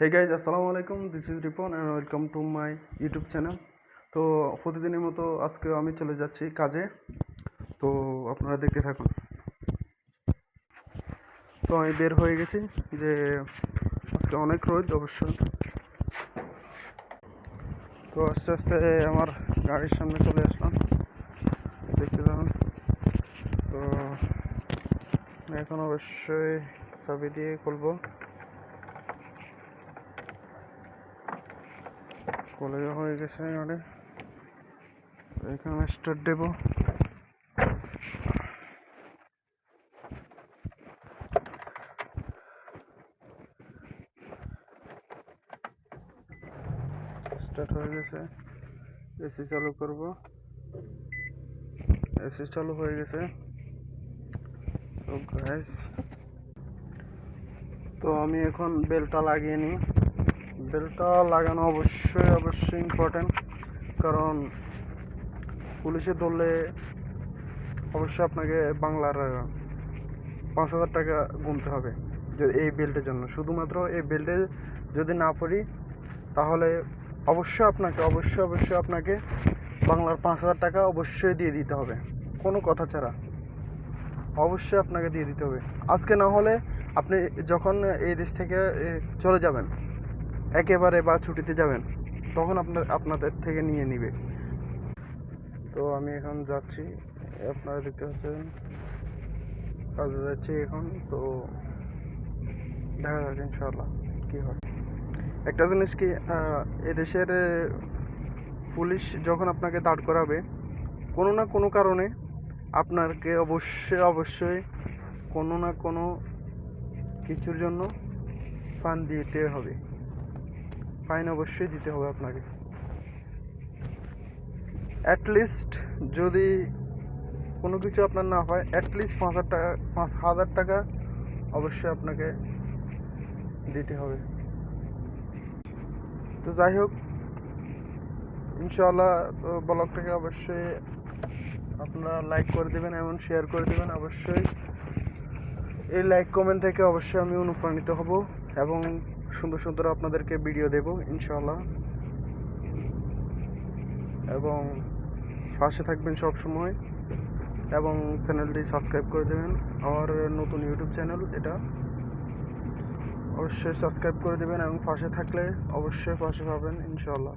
হে guys আসসালামু আলাইকুম this is Ripon and welcome to my YouTube channel তো প্রতিদিনের মতো আজকে আমি চলে যাচ্ছি কাজে। তো আপনারা দেখতে থাকুন। তো আমি বের হয়ে গেছি যে আজকে অনেক রোদ অবশ্য তো আস্তে আস্তে আমার গাড়ির সামনে চলে আসলাম। দেখতে থাকুন। তো এখন অবশ্যই চাবি দিয়ে খুলবো। কলে হয়ে গেছে মানে এখানে স্টার্ট দেব স্টার্ট হয়ে গেছে। এসি চালু করব। এসি চালু হয়ে গেছে। তো তো আমি এখন বেলটা লাগিয়ে নিই। বেলটা লাগানো অবশ্যই অবশ্যই ইম্পর্ট্যান্ট কারণ পুলিশে ধরলে অবশ্যই আপনাকে বাংলার পাঁচ হাজার টাকা গুনতে হবে এই বেল্টের জন্য। শুধুমাত্র এই বেল্টে যদি না পড়ি তাহলে অবশ্যই আপনাকে, অবশ্যই অবশ্যই আপনাকে বাংলার পাঁচ হাজার টাকা অবশ্যই দিয়ে দিতে হবে। কোনো কথা ছাড়া। অবশ্যই আপনাকে দিয়ে দিতে হবে। আজকে না হলে আপনি যখন এই দেশ থেকে চলে যাবেন একেবারে বা ছুটিতে যাবেন, তখন আপনার, আপনাদের থেকে নিয়ে নিবে। তো আমি এখন যাচ্ছি, আপনারা দেখতে পাচ্ছেন, কাজে যাচ্ছি এখন, তো দেখা যাক ইনশাল্লাহ কী হয়। একটা জিনিস কি এদেশের পুলিশ যখন আপনাকে দাঁড় করাবে, কোনো না কোনো কারণে আপনাকে অবশ্যই অবশ্যই কোনো না কোনো কিছুর জন্য ফান দিতে হবে। ফাইন অবশ্যই দিতে হবে আপনাকে। অ্যাটলিস্ট যদি কোনো কিছু আপনার না হয় অ্যাটলিস্ট পাঁচ হাজার টাকা, পাঁচ হাজার টাকা অবশ্যই আপনাকে দিতে হবে। তো যাই হোক, ইনশাআল্লাহ তো ব্লগটাকে অবশ্যই আপনারা লাইক করে দেবেন এবং শেয়ার করে দেবেন। অবশ্যই এই লাইক কমেন্ট থেকে অবশ্যই আমি অনুপ্রাণিত হব এবং সুন্দর সুন্দর আপনাদেরকে ভিডিও দেব, ইনশাআল্লাহ। এবং পাশে থাকবেন সব সময় এবং চ্যানেলটি সাবস্ক্রাইব করে দেবেন। আমার নতুন ইউটিউব চ্যানেল এটা। অবশ্যই সাবস্ক্রাইব করে দেবেন এবং পাশে থাকলে অবশ্যই পাশে পাবেন, ইনশাআল্লাহ।